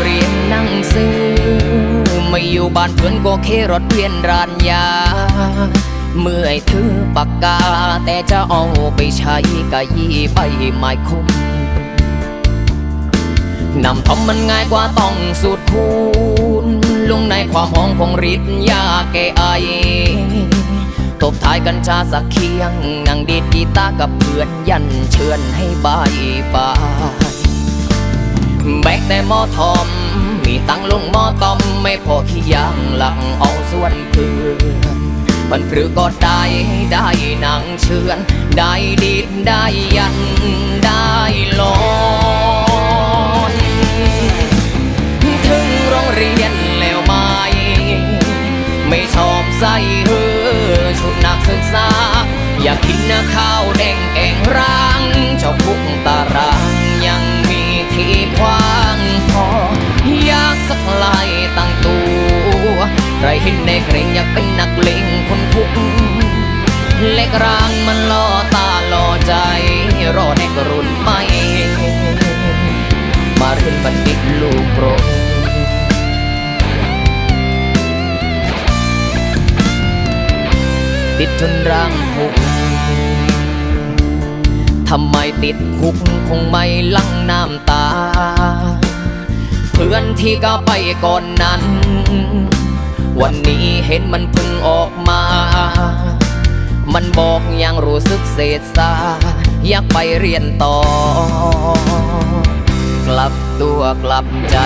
เรียนนั่งซื้อไม่อยู่บ้านเพื่อนก็เครถเวียนร้านยา เมื่อยถือปากกา แต่จะเอาไปใช้กะยี่ใบไม้คมนำทอมมันง่ายกว่าต้องสูตรคูณลงในความหอมของฤทธิ์ยาแก้ไอตบท้ายกัญชาสักเคียงนั่งดีดกีตาร์กับเพื่อนยันเชิญให้บายบาย แบกแต่หมอทอม มีตังลงหมอตอม ไม่พอขี้ยางหลังเอาส่วนเพื่อนมันพรือก็ได้ได้นางเชือน ได้ดีดได้ยันได้ลอนถึงโรงเรียนแล้วไหมไม่ชอบใส่เฮือชุดนักศึกษา อยากกินนะข้าวแดงแกงร้างเจ้าพุกตาราง รเห็นในเกรงอยากเป็นนักเลงคนคุกเล็กรางมันล่อตาล่อใจ รอเด็กรุ่นใหม่ มาเรียนบัณฑิตลูกโปรติดจนร่างหุกทำไมติดคุกคงไม่ลังน้ำตา เพื่อนที่ก้าไปก่อนนั้น วันนี้เห็นมันพึ่งออกมา มันบอกยังรู้สึกเศษซาอยากไปเรียนต่อ กลับตัวกลับใจ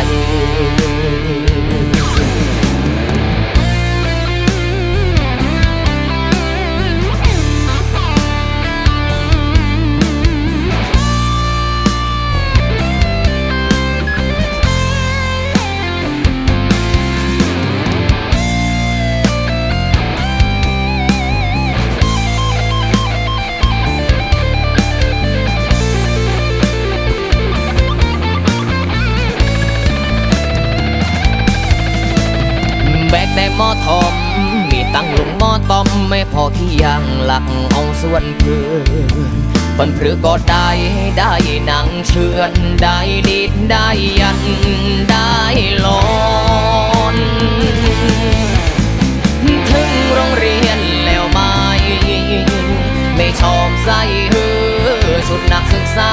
แบกแต่หมอทอม มีตังลุงหมอตอม ไม่พอที่ยังหลักเอาส่วนเพื่อนปันพรือก็ได้ได้หนังเชือน ได้ดีดได้ยันได้ลอนถึงโรงเรียนแล้วไหมไม่ชอบใส่เฮือชุดนักศึกษา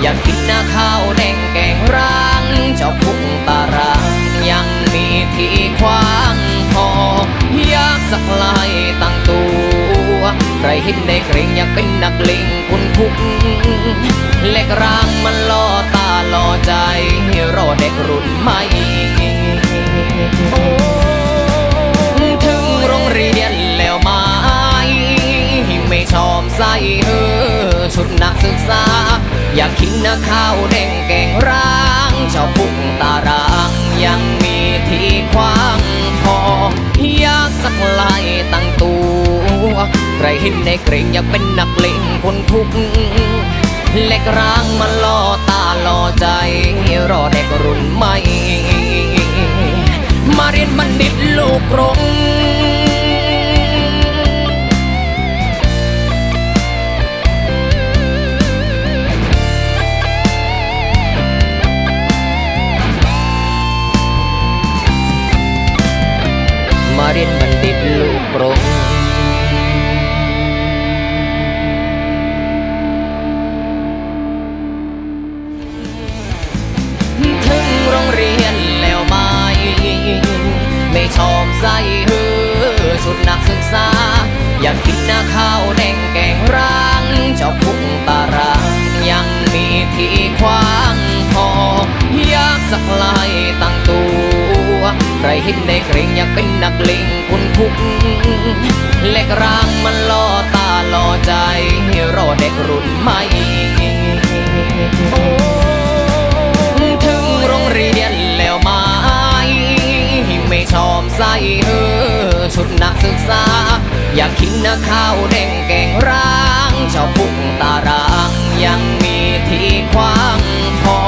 อยากกินน้าข้าวแดงแกงร้างเจ้าพุงตารางยัง มีที่ขวางพอ อยากสักลายตั้งตัว ใครเห็นได้เกรงอยากเป็นนักเลงคุนคุกเล็กรางมันล่อตาล่อใจรอเด็กรุ่นใหม่ถึงโรงเรียนแล้วไหมไม่ชอบใส่เออชุดนักศึกษา อยากกินนะข้าวแดงแกงร้า กสักลายตั้งตัว ใครเห็นในเกรงอยากเป็นนักเลงคนคุกเล็กร้างมันล่อตาล่อใจ รอเด็กรุ่นใหม่ มาเรียนบัณฑิตลูกกรงมาเรียนบัณ ฑิตลูกกรงถึงโรงเรียนแล้วไหมไม่ชอบใส่เฮือชุดนักศึกษา อยากกินน้าข้าวแดงแกงร้างเจ้าพุงตารางยังมีที่ขวางพออยากสักลายตั้ง ใครเห็นได้เกรงอยากเป็นนักเลงคนคุกเล็กร่างมันล่อตาล่อใจรอเด็กรุ่นใหม่ถึงโรงเรียนแล้วไหมไม่ชอบใส่เออชุดนักศึกษา อยากกินนะข้าวแดงแกงร้างเจ้าพุกตารางยังมีที่ขวางพอ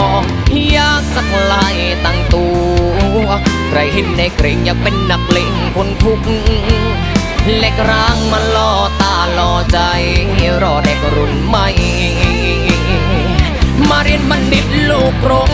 อยากสักลายตั้งตัว ใครเห็นในเกรงอยากเป็นนักเลงคนคุกเล็กร้างมันล่อตาล่อใจ รอเด็กรุ่นใหม่ มาเรียนบัณฑิตลูกกรง